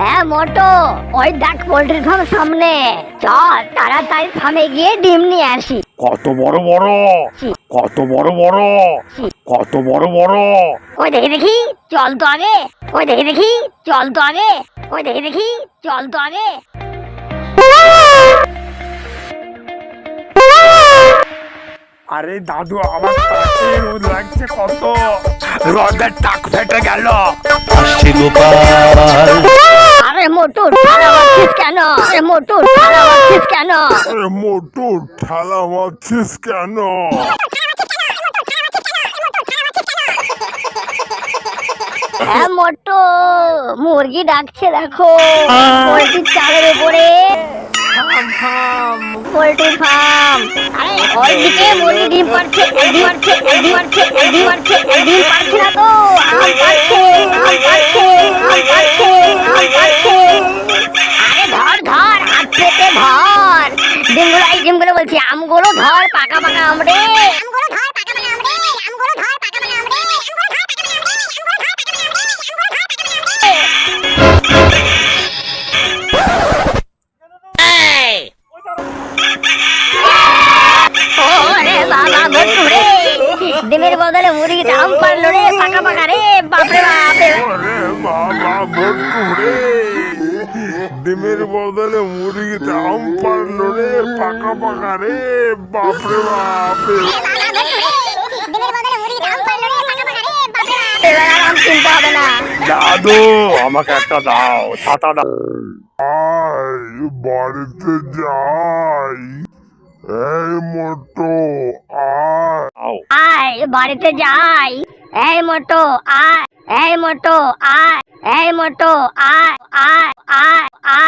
হ্যাঁ মোটো ওই দেখ পোল্ট্রি ফার্ম সামনে। চল তাড়াতাড়ি ফার্মে গিয়ে ডিম নিয়ে আসি। কত বড় বড় কত বড় বড় কত বড় বড়। ওই দেখি দেখি চল তো আগে। ওই দেখি দেখি চল তো আগে। ওই দেখি দেখি চল তো আগে। আরে দাদু আমার তাকে রোদ লাগছে কত। রোদের টাক ফেটে গেল। আসছে গোপাল। মারছিস কেন? আরে মোটু ঠাড়া মারছিস কেন? আরে মোটু ঠেলা মারছিস কেন? হ্যাঁ মোটু মুরগি ডাকছে দেখো। পোল্ট্রির চালের উপরে। Poultry farm. আরে মুরগি ডিম পারছে ডিম পারছে ডিম পারছে ডিম পারছে ডিম পারছে না তো? আম পারছে ডিমগুলো বলছি, আমগুলো ধর পাকা পাকা আমরে আমগুলো ধর পাকা পাকা আমরে আমগুলো বদলে মুরগিতে আম পারল রে, পাকা পাকা রে বাপরে বাপরে আরে বাবা মোটু রে ডিমের বদলে মুরগিতে আম পারল রে পাকা পাকা রে বাপরে বাপরে দাদু আমাকে একটা দাও ছাতা দাও। আয় বাড়িতে যাই। এই মোটো আয় বাড়িতে যাই। এই মোটো আয়। এই মোটো আয়। ए मोटो आ आ आ आ